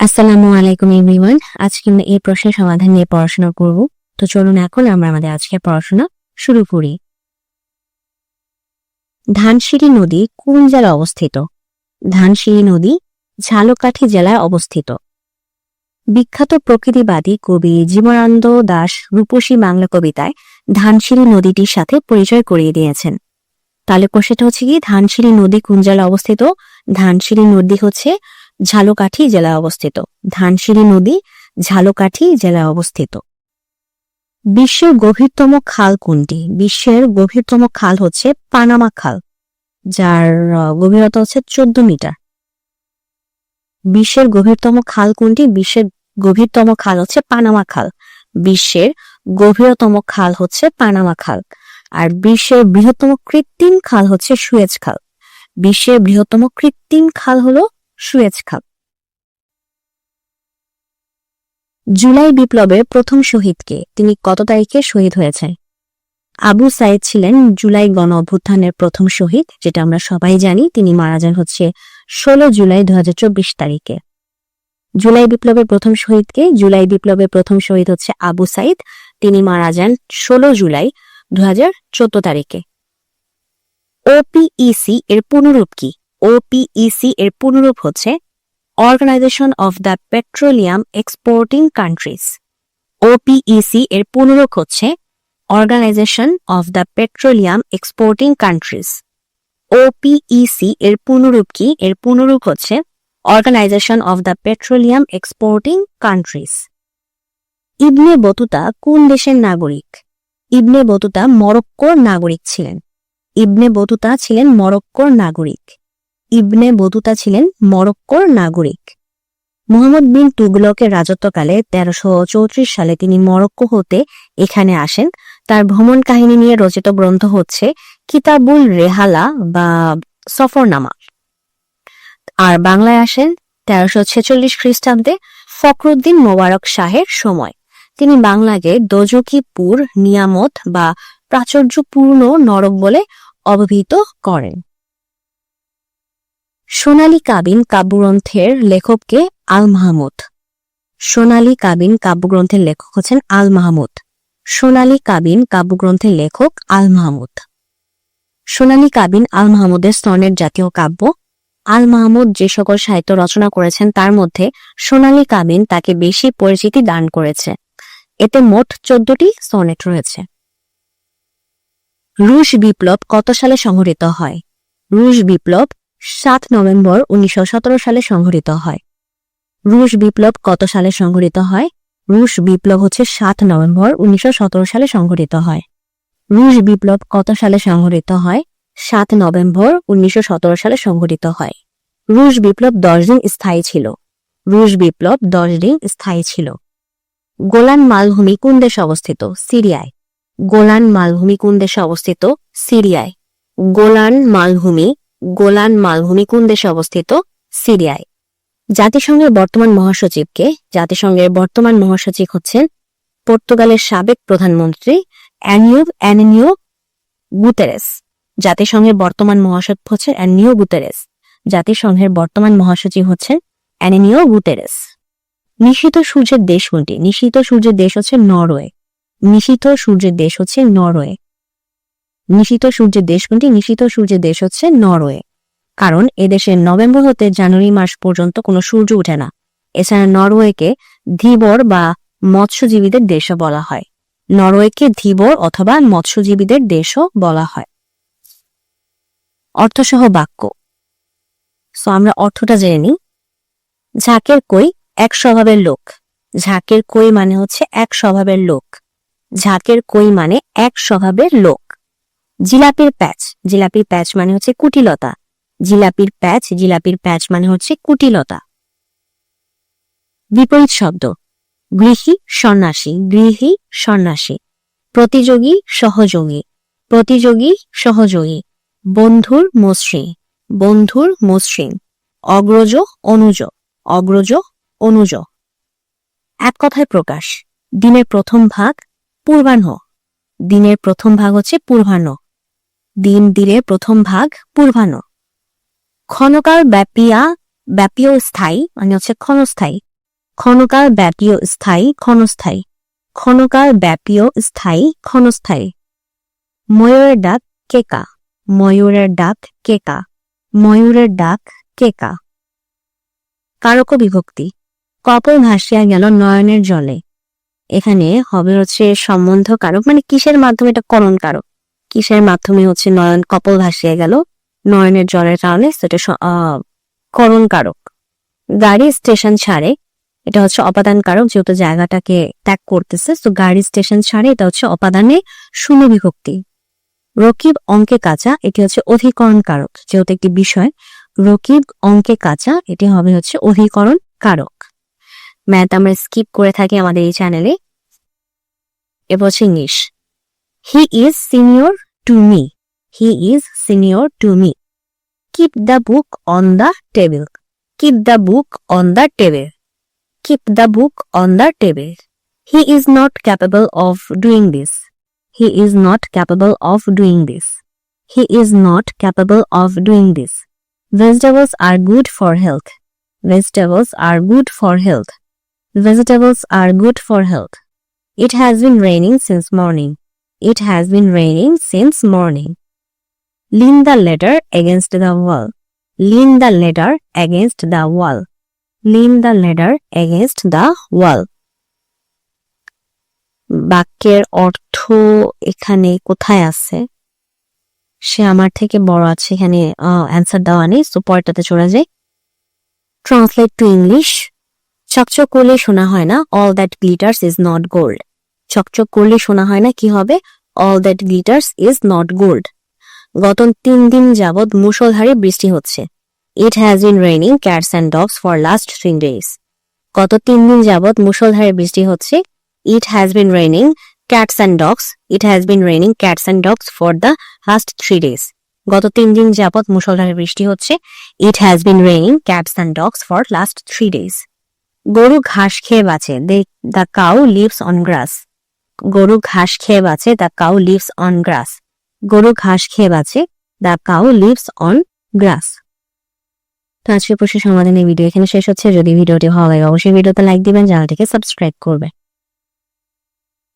আসসালামু আলাইকুম এভরিওয়ান। আজকে আমরা এই প্রশ্নের সমাধান নিয়ে পড়াশোনা করব। তো চলুন এখন আমরা আমাদের আজকে পড়াশোনা শুরু করি। ধানসিঁড়ি নদী কোন জেলায় অবস্থিত? ধানসিঁড়ি নদী ঝালকাঠি জেলায় অবস্থিত। বিখ্যাত প্রকৃতিবাদী কবি জীবনানন্দ দাস রূপসী বাংলা কবিতায় ধানসিঁড়ি নদীটির সাথে পরিচয় করিয়ে দিয়েছেন। তাহলে প্রশ্নটা হচ্ছে কি, ধানসিঁড়ি নদী কোন জেলায় অবস্থিত? ধানসিঁড়ি নদী হচ্ছে ঝালকাঠি জেলায় অবস্থিত। ধানসিঁড়ি নদী ঝালকাঠি জেলায় অবস্থিত। বিশ্বের গভীরতম খাল কোনটি? বিশ্বের গভীরতম খাল হচ্ছে পানামা খাল, যার গভীরতা হচ্ছে চোদ্দ মিটার। বিশ্বের গভীরতম খাল কোনটি? বিশ্বের গভীরতম খাল হচ্ছে পানামা খাল। বিশ্বের গভীরতম খাল হচ্ছে পানামা খাল। আর বিশ্বের বৃহত্তম কৃত্রিম খাল হচ্ছে সুয়েজ খাল। বিশ্বের বৃহত্তম কৃত্রিম খাল হলো সুয়েজ খাল জুলাই বিপ্লবের প্রথম শহীদকে তিনি কত তারিখে শহীদ হয়েছেন? আবু সাইদ ছিলেন জুলাই গণ অভ্যুত্থানের প্রথম শহীদ, যেটা আমরা সবাই জানি, তিনি মারা যান হচ্ছে ষোলো জুলাই দুহাজার চব্বিশ তারিখে। জুলাই বিপ্লবের প্রথম শহীদকে, জুলাই বিপ্লবের প্রথম শহীদ হচ্ছে আবু সাইদ তিনি মারা যান ষোলো জুলাই দু হাজার চোদ্দ তারিখে। ওপিইসি এর পুনরূপ কি? ওপিইসি এর পুনরূপ হচ্ছে organization of the petroleum exporting countries OPEC এর পুনরূপ হচ্ছে organization of the petroleum exporting countries OPEC এর পুনরূপ কি? এর পুনরূপ হচ্ছে organization of the petroleum exporting countries Ibn Battuta কোন দেশের নাগরিক? ইবনে বতুতা মরক্কোর নাগরিক ছিলেন। ইবনে বতুতা ছিলেন মরক্কোর নাগরিক। ইবনে বতুতা ছিলেন মরক্কোর নাগরিক। মোহাম্মদ বিন তুগলকের রাজত্বকালে তেরোশো চৌত্রিশ সালে তিনি মরক্কো হতে এখানে আসেন। তার ভ্রমণ কাহিনী নিয়ে রচিত গ্রন্থ হচ্ছে কিতাবুল রেহালা বা সফরনামা। আর বাংলায় আসেন তেরোশো ছেচল্লিশ খ্রিস্টাব্দে ফখরুদ্দিন মোবারক শাহের সময়। তিনি বাংলাকে দোজকিপুর নিয়ামত বা প্রাচুর্যপূর্ণ নরক বলে অভিহিত করেন। সোনালী কাবিন কাব্যগ্রন্থের লেখককে আল মাহমুদ। সোনালী কাবিন কাব্যগ্রন্থের লেখক হচ্ছেন আল মাহমুদ। সোনালী কাবিন কাব্যগ্রন্থের লেখক আল মাহমুদ। সোনালী কাবিন আল মাহমুদের স্তনের জাতীয় কাব্য। আল মাহমুদ যে সকল সাহিত্য রচনা করেছেন তার মধ্যে সোনালী কাবিন তাকে বেশি পরিচিতি দান করেছে। এতে মোট চোদ্দটি সনেট রয়েছে। রুশ বিপ্লব কত সালে সংঘটিত হয়? রুশ বিপ্লব সাত নভেম্বর উনিশশো সতেরো সালে সংঘটিত হয়। রুশ বিপ্লব কত সালে সংঘটিত হয়? রুশ বিপ্লব হচ্ছে সাত নভেম্বর উনিশশো সতেরো সালে সংঘটিত হয়। রুশ বিপ্লব কত সালে সংঘটিত হয়? সাত নভেম্বর উনিশশো সতেরো সালে সংঘটিত হয়। রুশ বিপ্লব দশ দিন স্থায়ী ছিল। রুশ বিপ্লব দশ দিন স্থায়ী ছিল। গোলান মালভূমি কোন দেশে অবস্থিত? সিরিয়ায়। গোলান মালভূমি কোন দেশে অবস্থিত? সিরিয়ায়। গোলান মালভূমি গোলান মালভূমি কোন দেশে অবস্থিত? সিরিয়ায়। জাতিসংঘের বর্তমান মহাসচিবকে জাতিসংঘের বর্তমান মহাসচিব হচ্ছেন পর্তুগালের সাবেক প্রধানমন্ত্রী অ্যানিও গুতেরেস। জাতিসংঘের বর্তমান মহাসচিব হচ্ছেন অ্যানিও গুতেরেস। জাতিসংঘের বর্তমান মহাসচিব হচ্ছেন অ্যানিও গুতেরেস। নিশীত সূর্যের দেশ কোনটি? নিশীত সূর্যের দেশ হচ্ছে নরওয়ে। নিশীত সূর্যের দেশ হচ্ছে নরওয়ে। নিশীত সূর্যের দেশ কোনটি নিশিত সূর্যের দেশ হচ্ছে নরওয়ে। কারণ এদেশে নভেম্বর হতে জানুয়ারি মাস পর্যন্ত কোনো সূর্য ওঠে না। এছাড়া নরওয়েকে ধীবর বা মৎস্যজীবীদের দেশও বলা হয়। নরওয়েকে ধীবর অথবা মৎস্যজীবীদের দেশও বলা হয়। অর্থসহ বাক্য। সো, আমরা অর্থটা জেনে নিই। ঝাঁকের কই এক স্বভাবের লোক। ঝাঁকের কই মানে হচ্ছে এক স্বভাবের লোক। ঝাঁকের কই মানে এক স্বভাবের লোক। জিলাপির প্যাচ। জিলাপির প্যাচ মানে হচ্ছে কুটিলতা। জিলাপির প্যাচ জিলাপির প্যাচ মানে হচ্ছে কুটিলতা। বিপরীত শব্দ। গৃহী সন্ন্যাসী গৃহী সন্ন্যাসী। প্রতিযোগী সহযোগী। প্রতিযোগী সহযোগী। বন্ধুর মসৃণ। বন্ধুর মসৃণ। অগ্রজ অনুজ। অগ্রজ অনুজ। এক কথায় প্রকাশ। দিনের প্রথম ভাগ পূর্বাহ্ন। দিনের প্রথম ভাগ হচ্ছে পূর্বাহ্ন। দিন দিনের প্রথম ভাগ পূর্বাহ্ন। ক্ষণকাল ব্যাপিয়া ব্যাপীয় স্থায়ী মানে হচ্ছে ক্ষণস্থায়ী। ক্ষণকাল ব্যাপীয় স্থায়ী, ক্ষণস্থায়ী। ক্ষণকাল ব্যাপীয় স্থায়ী, ক্ষণস্থায়ী। ময়ূরের ডাক কেকা। ময়ূরের ডাক কেকা। ময়ূরের ডাক কেকা। কারক বিভক্তি। কপল ভাসিয়া গেল নয়নের জলে। এখানে হবে হচ্ছে সম্বন্ধ কারক মানে কিসের মাধ্যমে এটা করণ কারক? কিসের মাধ্যমে হচ্ছে নয়ন কপল ভাসিয়ে গেল? নয়নের জলের কারণে সেটা করণ কারক গাড়ি স্টেশন ছাড়ে। এটা হচ্ছে অপাদান কারক যেহেতু জায়গাটাকে ত্যাগ করতেছে, তো গাড়ি স্টেশন ছাড়ে, এটা হচ্ছে অপাদানে শূন্য বিভক্তি রকিব অঙ্কে কাঁচা, এটি হচ্ছে অধিকরণ কারক যেহেতু একটি বিষয়। রকিব অঙ্কে কাঁচা, এটি হবে হচ্ছে অধিকরণ কারক ম্যাথ আমরা স্কিপ করে থাকি আমাদের এই চ্যানেলে এবার হচ্ছে English. He is senior to me he is senior to me keep the book on the table keep the book on the table keep the book on the table he is not capable of doing this he is not capable of doing this he is not capable of doing this vegetables are good for health vegetables are good for health Vegetables are good for health. It has been raining since morning. It has been raining since morning. Lean the ladder against the wall. Lean the ladder against the wall. Lean the ladder against the wall. বাক্যের অর্থ এখানে কোথায় আছে সে আমার থেকে বড় আছে এখানে অ্যান্সার দেওয়া নেই সো পরেরটাতে চলে যাই ট্রান্সলেট টু ইংলিশ চকচক করলে শোনা হয় না all that glitters is not gold চকচক করলে শোনা হয় না কি হবে? All that glitters is not gold গত তিন দিন যাবৎ মুষলধারে বৃষ্টি হচ্ছে। It has been raining cats and dogs for last three days গত তিন দিন যাবৎ মুষলধারে বৃষ্টি হচ্ছে। It has been raining cats and dogs it has been raining cats and dogs for the last three days গত তিন দিন যাবৎ মুষলধারে বৃষ্টি হচ্ছে। It has been raining cats and dogs for last three days গরু ঘাস খেয়ে বাঁচে। The the cow lives on grass গরু ঘাস খেয়ে বাঁচে the cow lives on grass গরু ঘাস খেয়ে বাঁচে the cow lives on grass তো আজকে পশু সমাধানের ভিডিও এখানে শেষ হচ্ছে। যদি ভিডিওটি ভালো লাগে, অবশ্যই ভিডিওতে লাইক দিবেন, চ্যানেলটিকে সাবস্ক্রাইব করবে